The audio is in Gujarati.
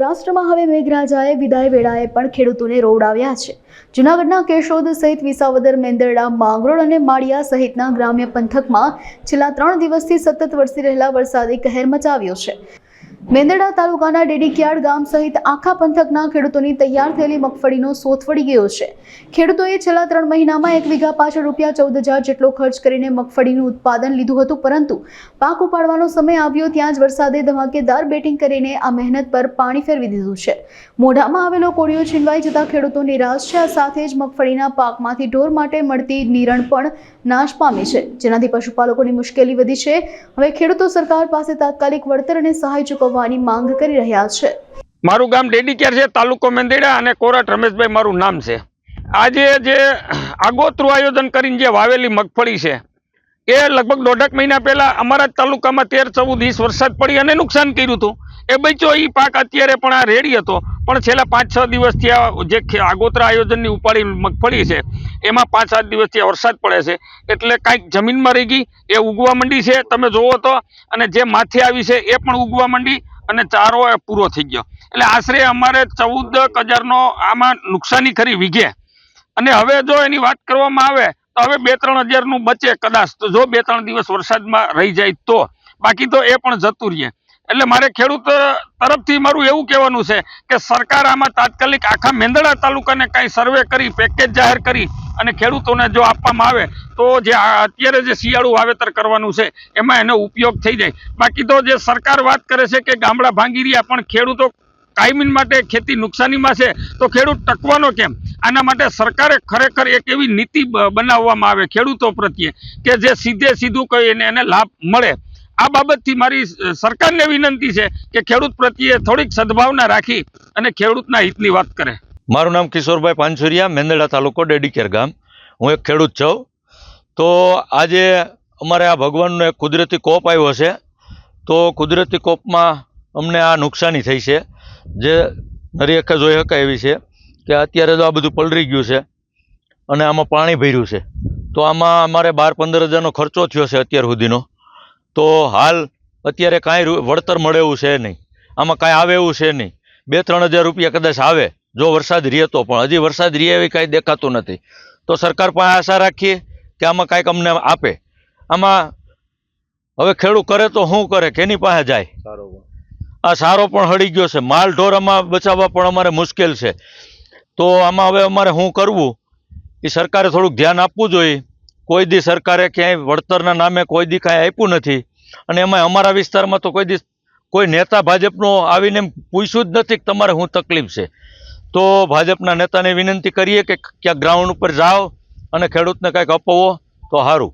સૌરાષ્ટ્રમાં હવે મેઘરાજાએ વિદાય વેળાએ પણ ખેડૂતોને રોવડાવ્યા છે. જૂનાગઢના કેશોદ સહિત વિસાવદર, મેંદરડા, માંગરોળ અને માળિયા સહિતના ગ્રામ્ય પંથકમાં છેલ્લા ત્રણ દિવસથી સતત વરસી રહેલા વરસાદે કહેર મચાવ્યો છે. મેંદરડા તાલુકાના ડેડીકિયાડ ગામ સહિત આખા પંથકના ખેડૂતોની તૈયાર થયેલી મગફળીનો સોથ વળી ગયો છે. ખેડૂતોએ છેલ્લા ત્રણ મહિનામાં એક વીઘા પાછળ રૂપિયા ચૌદ હજાર જેટલો ખર્ચ કરીને મગફળીનું ઉત્પાદન લીધું હતું, પરંતુ પાક ઉપાડવાનો સમય આવ્યો ત્યાં જ વરસાદે ધમાકેદાર બેટિંગ કરીને આ મહેનત પર પાણી ફેરવી દીધું છે. મોઢામાં આવેલો કોળિયો છીનવાઈ જતા ખેડૂતો નિરાશ છે. આ સાથે જ મગફળીના પાકમાંથી ઢોર માટે મળતી નિરણ પણ નાશ પામી છે. જેનાથી પશુપાલકોની મુશ્કેલી વધી છે. હવે ખેડૂતો સરકાર પાસે તાત્કાલિક વળતર અને સહાય ચૂકવવાની માંગ કરી રહ્યા છે. મારું ગામ ડેડીકેર છે, તાલુકો મેંદેડા અને કોરટ રમેશભાઈ મારું નામ છે. આજે જે આગોતરું આયોજન કરીને જે વાવેલી મગફળી છે એ લગભગ દોઢક મહિના પહેલા અમારા તાલુકામાં તેર ચૌદ ઇંચ વરસાદ પડી અને નુકસાન કર્યું હતું. એ બચ્યો એ પાક અત્યારે પણ આ રેડી હતો. પણ છેલ્લા પાંચ, છ દિવસથી આ જે આગોતરા આયોજનની ઉપાડી મગફળી છે, એમાં પાંચ, સાત દિવસથી વરસાદ પડે છે. એટલે કાંઈક જમીનમાં રહી ગઈ, એ ઉગવા માંડી છે, તમે જોવો તો, અને જે માથે આવી છે, એ પણ ઉગવા માંડી અને ચારો એ પૂરો થઈ ગયો. એટલે આશરે અમારે ચૌદ હજારનો આમાં નુકસાની ખરી વીઘે. અને હવે જો એની વાત કરવામાં આવે તો હવે બે ત્રણ હજારનું બચે કદાચ. તો જો બે ત્રણ દિવસ વરસાદમાં રહી જાય તો. બાકી તો એ પણ જતું રહે. એટલે મારે ખેડૂત તરફથી મારું એવું કહેવાનું છે કે સરકાર આમાં તાત્કાલિક આખા મેંદડા તાલુકાને કાંઈ સર્વે કરી પેકેજ જાહેર કરી અને ખેડૂતોને જો આપવામાં આવે તો જે અત્યારે જે શિયાળુ વાવેતર કરવાનું છે એમાં એનો ઉપયોગ થઈ જાય. બાકી તો જે સરકાર વાત કરે છે કે ગામડા ભાંગી રહ્યા પણ ખેડૂતો કાયમીન માટે ખેતી નુકસાનીમાં છે, તો ખેડૂત ટકવાનો કેમ? આના માટે સરકારે ખરેખર એક એવી નીતિ બનાવવામાં આવે ખેડૂતો પ્રત્યે કે જે સીધે સીધું કહીને એને લાભ મળે. આ બાબતથી મારી સરકારને વિનંતી છે કે ખેડૂત પ્રત્યે થોડીક સદભાવના રાખી અને ખેડૂતના હિતની વાત કરે. મારું નામ કિશોરભાઈ પાનસુરિયા મેંદડા તાલુકો ડેડીકેર ગામ. હું એક ખેડૂત છું. તો આજે અમારે આ ભગવાનનો એક કુદરતી કોપ આવ્યો છે. તો કુદરતી કોપમાં અમને આ નુકસાની થઈ છે. જે નરી એક જોઈ શકાય એવી છે. કે અત્યારે તો આ બધું પલળી ગયું છે અને આમાં પાણી ભર્યું છે. તો આમાં અમારે બાર પંદર હજારનો ખર્ચો થયો છે અત્યાર સુધીનો. તો હાલ અત્યારે કાંઈ વળતર મળે એવું છે નહીં. આમાં કાંઈ આવે એવું છે નહીં. બે ત્રણ હજાર રૂપિયા કદાચ આવે જો વરસાદ રહે તો પણ. હજી વરસાદ રહે એવી કાંઈ દેખાતું નથી. તો સરકાર પાસે આશા રાખીએ કે આમાં કાંઈક અમને આપે. આમાં હવે ખેડૂત કરે તો શું કરે? કેની પાસે જાય? આ સારો પણ હળી ગયો છે. માલ ઢોર આમાં બચાવવા પણ અમારે મુશ્કેલ છે. તો આમાં હવે અમારે શું કરવું? એ સરકારે થોડુંક ધ્યાન આપવું જોઈએ. કોઈ દી સરકારે ક્યાંય વળતરના નામે કોઈ દી કાંઈ આપ્યું નથી. અને એમાં અમારા વિસ્તારમાં તો કોઈ દી કોઈ નેતા ભાજપનો આવીને પૂછ્યું જ નથી કે તમારે શું તકલીફ છે. તો ભાજપના નેતાને વિનંતી કરીએ કે ક્યાંક ગ્રાઉન્ડ ઉપર જાઓ અને ખેડૂતને કાંઈક અપાવો તો સારું.